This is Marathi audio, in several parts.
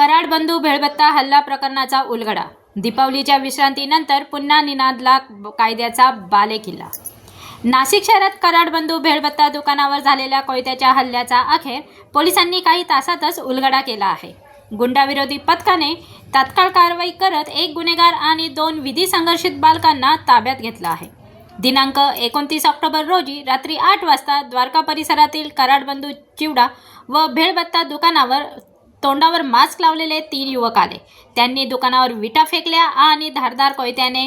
कराड बंधू भेळबत्ता हल्ला प्रकरणाचा उलगडा. दीपावलीच्या विश्रांतीनंतर पुन्हा निनादला कायद्याचा बालेकिल्ला. नाशिक शहरात कराड बंधू भेळबत्ता दुकानावर झालेल्या कोयत्याच्या हल्ल्याचा अखेर पोलिसांनी काही तासातच उलगडा केला आहे. गुंडाविरोधी पथकाने तात्काळ कारवाई करत एक गुन्हेगार आणि दोन विधी संघर्षित बालकांना ताब्यात घेतलं आहे. दिनांक एकोणतीस ऑक्टोबर रोजी रात्री आठ वाजता द्वारका परिसरातील कराडबंधू चिवडा व भेळबत्ता दुकानावर तोंडावर मास्क लावलेले तीन युवक आले. त्यांनी दुकानावर विटा फेकल्या आणि धारदार कोयत्याने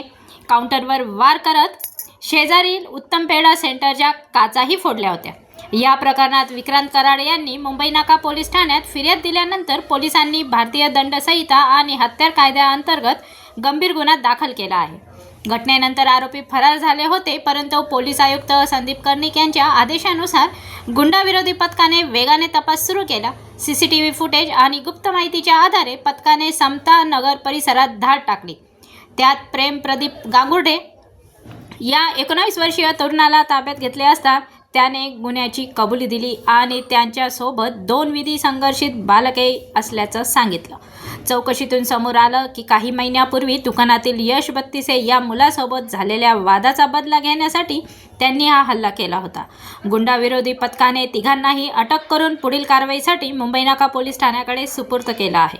काउंटरवर वार करत शेजारील उत्तम पेढा सेंटरच्या काचाही फोडल्या होत्या. या प्रकरणात विक्रांत कराड यांनी मुंबई नाका पोलीस ठाण्यात फिर्याद दिल्यानंतर पोलिसांनी भारतीय दंड संहिता आणि हत्यार कायद्याअंतर्गत गंभीर गुन्हा दाखल केला आहे. घटनेनंतर आरोपी फरार झाले होते परंतु पोलीस आयुक्त संदीप कर्णिक यांच्या आदेशानुसार गुंडाविरोधी पथकाने वेगाने तपास सुरू केला. सीसीटीव्ही फुटेज आणि गुप्त माहितीच्या आधारे पथकाने समता नगर परिसरात धाड टाकली. त्यात प्रेम प्रदीप गांगुर्डे या एकोणावीस वर्षीय तरुणाला ताब्यात घेतले असता त्याने गुन्ह्याची कबुली दिली आणि त्यांच्यासोबत दोन विधी संघर्षित बालके असल्याचं सांगितलं. चौकशीतून समोर आलं की काही महिन्यापूर्वी दुकानातील यश बत्तीसे या मुलासोबत झालेल्या वादाचा बदला घेण्यासाठी त्यांनी हा हल्ला केला होता. गुंडाविरोधी पथकाने तिघांनाही अटक करून पुढील कारवाईसाठी मुंबई नाका पोलीस ठाण्याकडे सुपूर्त केला आहे.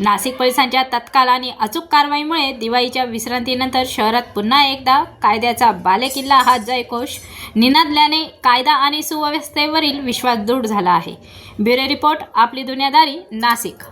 नाशिक पोलिसांच्या तत्काल आणि अचूक कारवाईमुळे दिवाळीच्या विश्रांतीनंतर शहरात पुन्हा एकदा कायद्याचा बालेकिल्ला हा जयकोश निनादल्याने कायदा आणि सुव्यवस्थेवरील विश्वास दृढ झाला आहे. ब्युरो रिपोर्ट आपली दुनियादारी नाशिक.